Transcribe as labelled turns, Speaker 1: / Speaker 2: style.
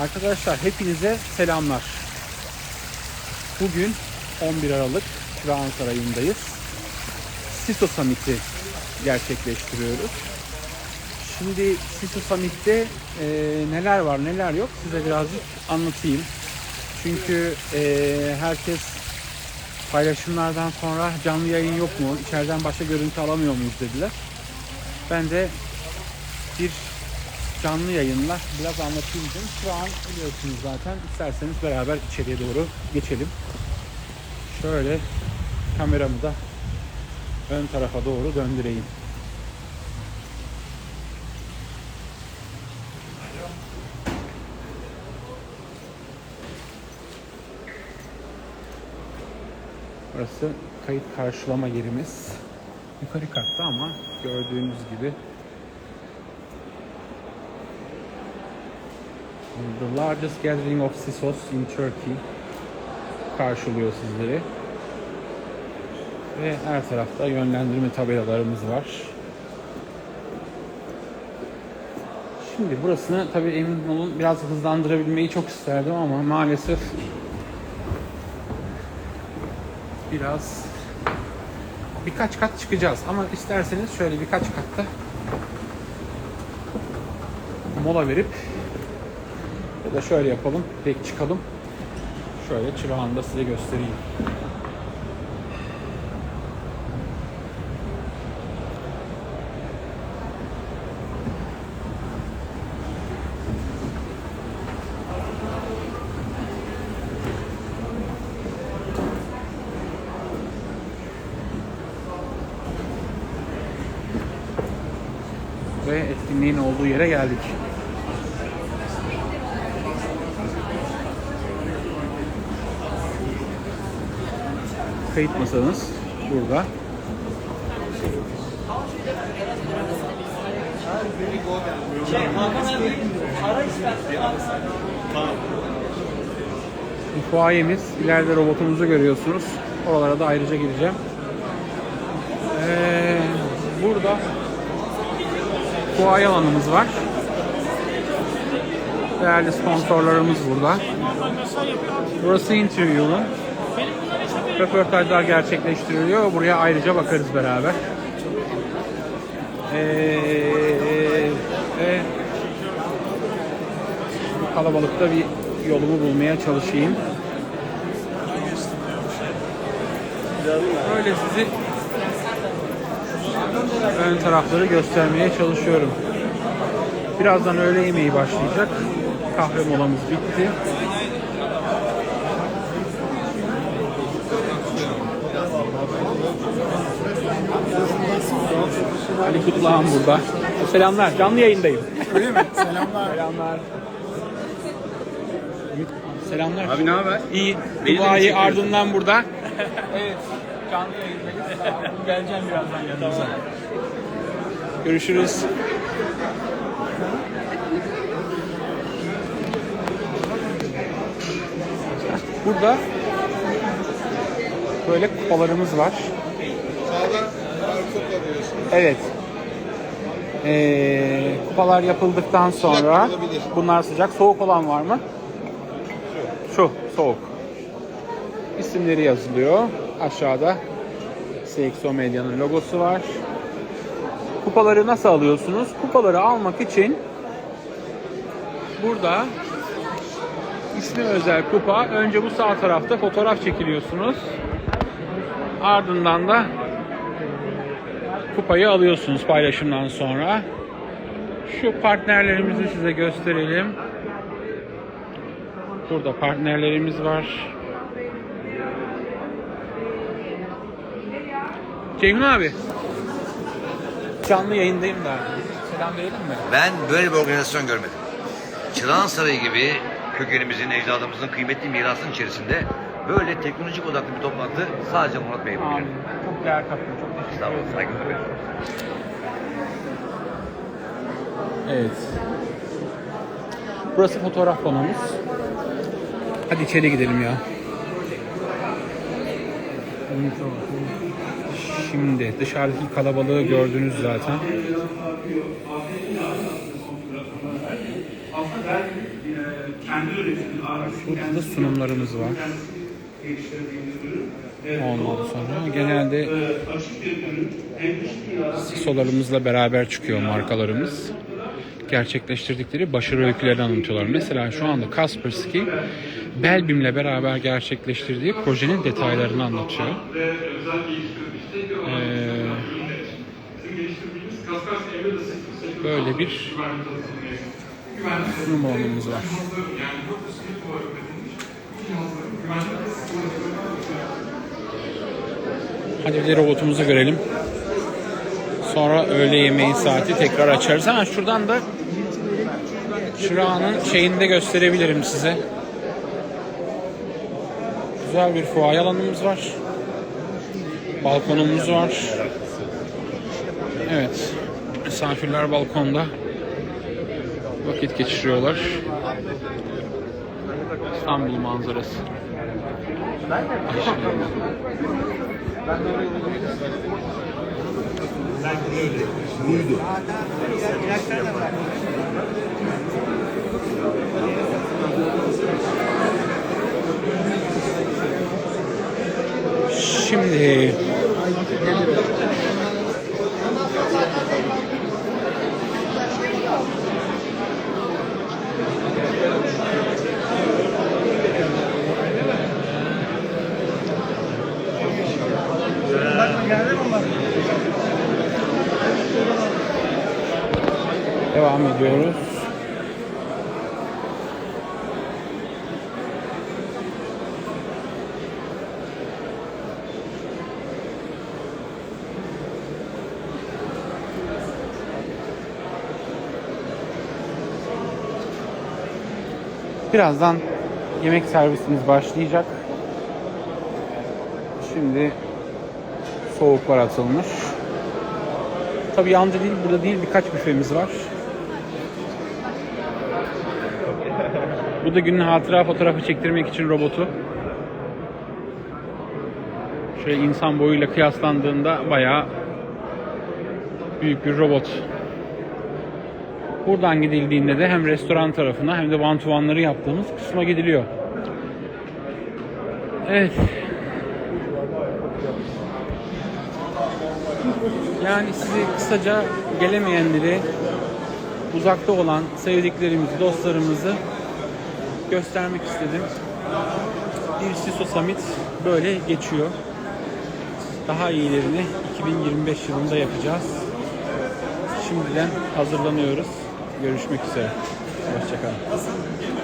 Speaker 1: Arkadaşlar hepinize selamlar. Bugün 11 Aralık Çırağan Sarayı'ndayız. Siso Summit'i gerçekleştiriyoruz. Şimdi Siso Summit'te e, neler var neler yok size birazcık anlatayım. Çünkü e, herkes paylaşımlardan sonra canlı yayın yok mu, içeriden başka görüntü alamıyor muyuz dediler. Ben de bir canlı yayınla biraz anlatayım dedim. Şu an biliyorsunuz zaten. İsterseniz beraber içeriye doğru geçelim. Şöyle kameramı da ön tarafa doğru döndüreyim. Burası kayıt karşılama yerimiz. Yukarı katta ama gördüğünüz gibi The largest gathering of CISOs in Turkey karşılıyor sizleri. Ve her tarafta yönlendirme tabelalarımız var. Şimdi burasını tabii emin olun biraz hızlandırabilmeyi çok isterdim ama maalesef biraz birkaç kat çıkacağız ama isterseniz şöyle birkaç katta mola verip ya da şöyle yapalım direkt çıkalım şöyle çırağını da size göstereyim ve etkinliğin olduğu yere geldik. Kayıt masanız burada. Bu fuayemiz. ileride robotumuzu görüyorsunuz. Oralara da ayrıca gireceğim. Ee, burada fuay alanımız var. Değerli sponsorlarımız burada. Burası interview'un. Röportajlar gerçekleştiriliyor. Buraya ayrıca bakarız beraber. Ee, ve bu kalabalıkta bir yolumu bulmaya çalışayım. Böyle sizi ön tarafları göstermeye çalışıyorum. Birazdan öğle yemeği başlayacak. Kahve molamız bitti. Ali Kutlağan burada. Selamlar. Canlı yayındayım.
Speaker 2: Öyle mi? Selamlar.
Speaker 1: Selamlar. Selamlar.
Speaker 2: Abi ne haber?
Speaker 1: İyi.
Speaker 2: Beni de mi çekiyorsun?
Speaker 1: ardından burada. evet. Canlı yayındayız. Geleceğim birazdan yanınıza. Görüşürüz. Burada böyle kupalarımız var. Evet. Ee, kupalar yapıldıktan sonra
Speaker 2: olabilir.
Speaker 1: bunlar sıcak. Soğuk olan var mı? Şu soğuk. İsimleri yazılıyor. Aşağıda CXO Medya'nın logosu var. Kupaları nasıl alıyorsunuz? Kupaları almak için burada ismi özel kupa. Önce bu sağ tarafta fotoğraf çekiliyorsunuz. Ardından da kupayı alıyorsunuz paylaşımdan sonra. Şu partnerlerimizi size gösterelim. Burada partnerlerimiz var. Ceyhun abi. Canlı yayındayım da. Selam verelim mi?
Speaker 3: Ben böyle bir organizasyon görmedim. Çırağan Sarayı gibi kökenimizin, ecdadımızın kıymetli mirasının içerisinde böyle teknolojik odaklı bir toplantı sadece Murat Bey yapabilir.
Speaker 1: Çok değer kattın. Çok teşekkür
Speaker 3: Sağ olun,
Speaker 1: ederim.
Speaker 3: saygılar ederim.
Speaker 1: Evet. Burası fotoğraf panomuz. Hadi içeri gidelim ya. Şimdi dışarıdaki kalabalığı gördünüz zaten. Burada da sunumlarımız var.
Speaker 4: Geliştirdiğimiz ürün.
Speaker 1: Ondan sonra genelde
Speaker 4: ürün.
Speaker 1: Sisolarımızla beraber çıkıyor markalarımız. Gerçekleştirdikleri başarı öykülerini anlatıyorlar. Mesela şu anda Kaspersky Belbim'le beraber gerçekleştirdiği projenin detaylarını anlatıyor. Ee, böyle bir alanımız var. Hadi bir de robotumuzu görelim. Sonra öğle yemeği saati tekrar açarız. Ha şuradan da Çırağan'ın şeyini de gösterebilirim size. Güzel bir fuay alanımız var. Balkonumuz var. Evet. Misafirler balkonda vakit geçiriyorlar. İstanbul manzarası. Şimdi devam ediyoruz. Birazdan yemek servisimiz başlayacak. Şimdi soğuklar atılmış. Tabii yalnızca değil, burada değil birkaç büfemiz var. Bu da günün hatıra fotoğrafı çektirmek için robotu. Şöyle insan boyuyla kıyaslandığında bayağı büyük bir robot. Buradan gidildiğinde de hem restoran tarafına hem de one to one'ları yaptığımız kısma gidiliyor. Evet. Yani size kısaca gelemeyenleri, uzakta olan sevdiklerimizi, dostlarımızı göstermek istedim. Bir Siso Summit böyle geçiyor. Daha iyilerini 2025 yılında yapacağız. Şimdiden hazırlanıyoruz. Görüşmek üzere. Hoşçakalın.